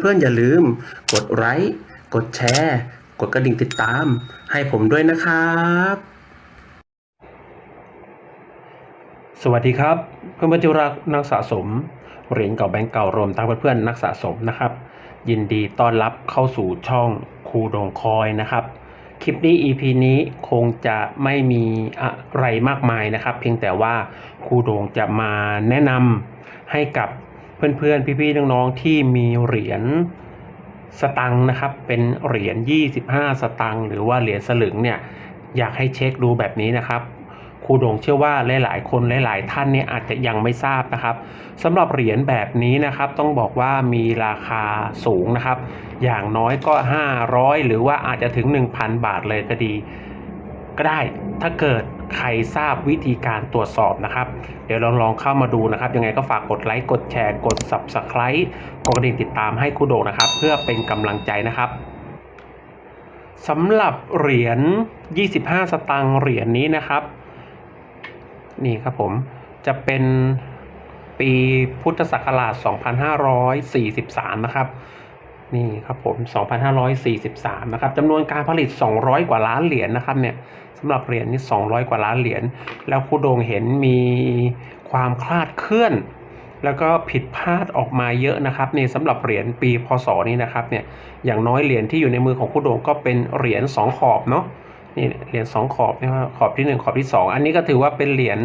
เพื่อนๆ อย่าลืม กดไลค์กดแชร์ กดกระดิ่งติดตาม ให้ผมด้วยนะครับ สวัสดีครับ เพื่อนๆที่รักนักสะสมเหรียญเก่าแบงก์เก่ารวมทั้งเพื่อนๆนักสะสมนะครับ ยินดีต้อนรับเข้าสู่ช่องครูดงคอยนะครับ คลิปนี้ EP นี้คงจะไม่มีอะไรมากมายนะครับ เพียงแต่ว่าครูดงจะมาแนะนำให้กับ เพื่อนๆ พี่ๆ น้องๆ ที่มีเหรียญสตังค์นะครับ เป็นเหรียญ 25 สตังค์หรือว่าเหรียญสลึงเนี่ย อยากให้เช็คดูแบบนี้นะครับ ครูโดงเชื่อว่าหลายๆ คนหลายๆ ท่านเนี่ยอาจจะยังไม่ทราบนะครับสำหรับเหรียญแบบนี้นะครับ ต้องบอกว่ามีราคาสูงนะครับ อย่างน้อยก็ 500 หรือว่าอาจจะถึง 1,000 บาทเลยก็ดี ก็ได้ ถ้าเกิดใครทราบวิธีการตรวจสอบนะครับ เดี๋ยวลองลองเข้ามาดูนะครับ ยังไงก็ฝากกดไลค์ กดแชร์ กด Subscribe กดกระดิ่งติดตามให้ครูโดนะครับ เพื่อเป็นกำลังใจนะครับสำหรับเหรียญ 25 สตางค์เหรียญนี้นะครับ นี่ครับผม จะเป็นปีพุทธศักราช 2543 นะครับ นี่ครับผม 2543 นะครับจำนวนการผลิต 200 กว่าล้านเหรียญนะครับเนี่ยสำหรับเหรียญนี้200 กว่าล้านเหรียญ แล้วครูโดงเห็นมีความคลาดเคลื่อน แล้วก็ผิดพลาดออกมาเยอะนะครับนี่สำหรับเหรียญปีพศนี้นะครับเนี่ย อย่างน้อยเหรียญที่อยู่ในมือของครูโดงก็เป็นเหรียญ2ขอบเนาะ นี่เหรียญ2ขอบนี่ว่าขอบที่ 1 ขอบที่ 2 อันนี้ก็ถือว่าเป็นเหรียญ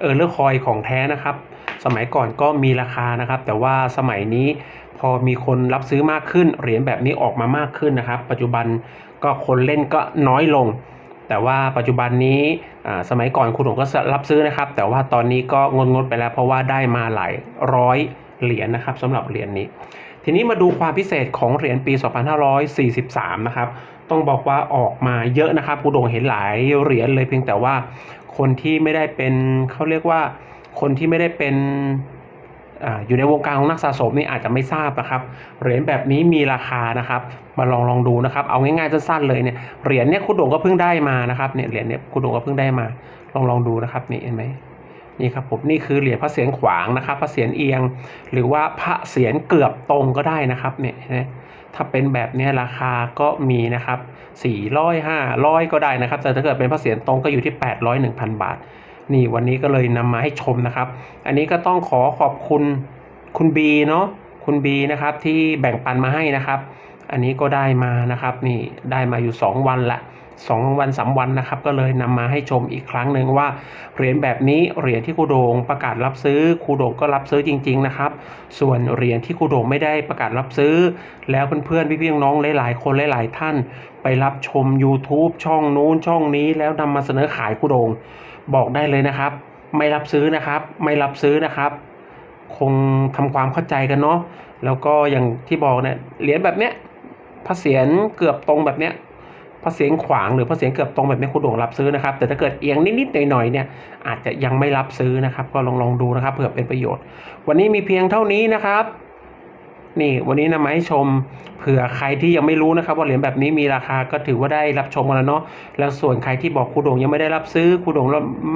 เออร์เลอร์คอยของแท้นะครับ สมัยก่อนก็มีราคานะครับ แต่ว่าสมัยนี้พอมีคนรับซื้อมากขึ้น เหรียญแบบนี้ออกมามากขึ้นนะครับ ปัจจุบันก็คนเล่นก็น้อยลง แต่ว่าปัจจุบันนี้สมัยก่อนคุณหลวงก็รับซื้อนะครับ แต่ว่าตอนนี้ก็งดงดไปแล้ว เพราะว่าได้มาหลายร้อยเหรียญนะครับสำหรับเหรียญนี้ ทีนี้มาดูความพิเศษของเหรียญปี 2543 นะครับ ต้องบอกว่าออกมาเยอะนะครับคุณโดงเห็นหลายเหรียญเลยเพียงแต่ว่าคนที่ไม่ได้เป็นเขาเรียกว่า คนที่ไม่ได้เป็นออยู่ในวงการของนักสะสมนี่อาจจะไม่ทราบนะครับ เหรียญแบบนี้มีราคานะครับ มาลองลองดูนะครับ เอาง่ายๆสั้นๆเลยเนี่ย เหรียญเนี่ยคุณด่งก็เพิ่งได้มานะครับ เนี่ยเหรียญเนี่ยคุณด่งก็เพิ่งได้มา ลองลองดูนะครับนี่เห็นไหมนี่ครับผมนี่คือเหรียญพระเศียรขวางนะครับพระเศียรเอียง หรือว่าพระเศียรเกือบตรงก็ได้นะครับเนี่ยนไหมถ้าเป็นแบบนี้ราคาก็มีนะครับ400 500 ก็ได้นะครับ แต่ถ้าเกิดเป็นพระเศียรตรงก็อยู่ที่ 800 1,000 บาท นี่วันนี้ก็เลยนำมาให้ชมนะครับ อันนี้ก็ต้องขอขอบคุณคุณบีเนาะคุณบีนะครับที่แบ่งปันมาให้นะครับ อันนี้ก็ได้มานะครับ นี่ได้มาอยู่ 2 วันละ2วัน3วันนะครับ ก็เลยนำมาให้ชมอีกครั้งหนึ่งว่าเหรียญแบบนี้เหรียญที่ครูโดงประกาศรับซื้อครูโดงก็รับซื้อจริง ๆนะครับ ส่วนเหรียญที่ครูโดงไม่ได้ประกาศรับซื้อ แล้วเพื่อนๆพี่ๆน้องๆหลายๆคนหลายๆท่าน ไปรับชม YouTube ช่องนู้นช่องนี้แล้วนำมาเสนอขายครูโดง บอกได้เลยนะครับ ไม่รับซื้อนะครับ ไม่รับซื้อนะครับ คงทำความเข้าใจกันเนาะแล้วก็อย่างที่บอกเนี่ยเหรียญแบบเนี้ยพระเศียรเกือบตรงแบบเนี้ยพระเศียรขวางหรือพระเศียรเกือบตรงแบบนี้คุณโด่งรับซื้อนะครับ แต่ถ้าเกิดเอียงนิดๆหน่อยๆเนี่ยอาจจะยังไม่รับซื้อนะครับ ก็ลองลองดูนะครับเผื่อเป็นประโยชน์ วันนี้มีเพียงเท่านี้นะครับ นี่วันนี้นำมาให้ชมเผื่อใครที่ยังไม่รู้นะครับ ว่าเหรียญแบบนี้มีราคาก็ถือว่าได้รับชมกันแล้วเนาะแล้วส่วนใครที่บอกครูดงยังไม่ได้รับซื้อครูดง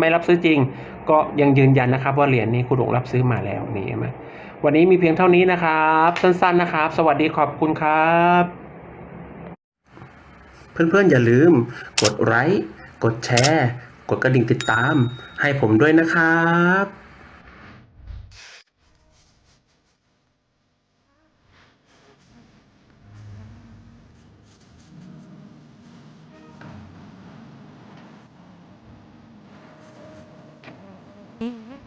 ไม่รับซื้อจริง ก็ยังยืนยันนะครับ ว่าเหรียญนี้ครูดงรับซื้อมาแล้วนี่เห็นไหมวันนี้มีเพียงเท่านี้นะครับ สั้นๆนะครับ สวัสดีขอบคุณครับ เพื่อนๆอย่าลืม กดไลค์กดแชร์ กดกระดิ่งติดตาม ให้ผมด้วยนะครับ Mm-hmm.